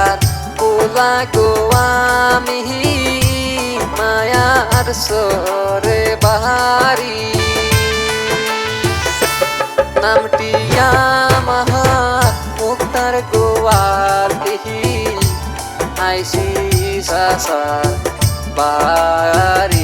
আর পোলা গো আমি মায়ার সরে বাহারি। নামটি আমার মুক্তার গোয়ালিহি আইসি সাসা বাহারি।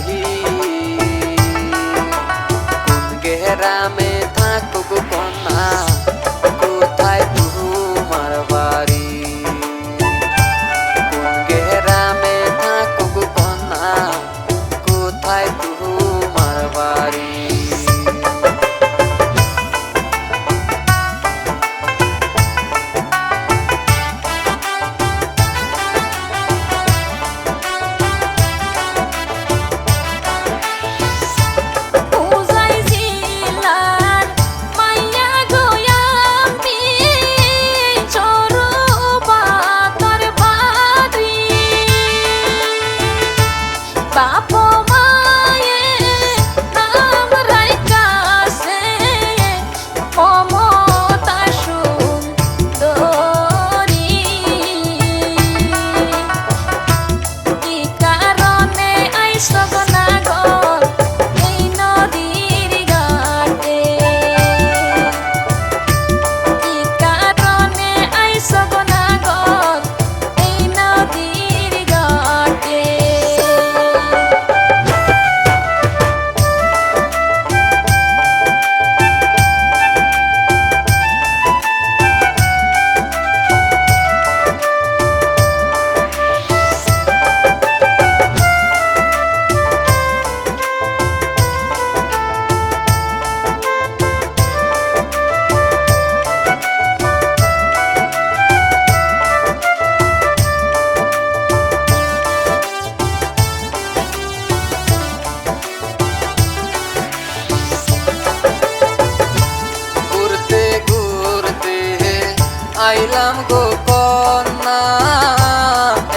পাইলাম গো কন্যা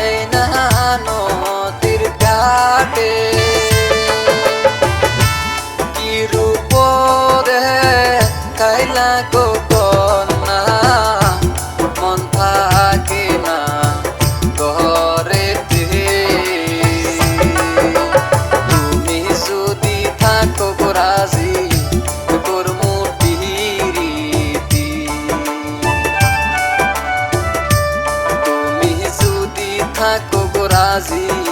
এই না নদীর কাটে। রাজি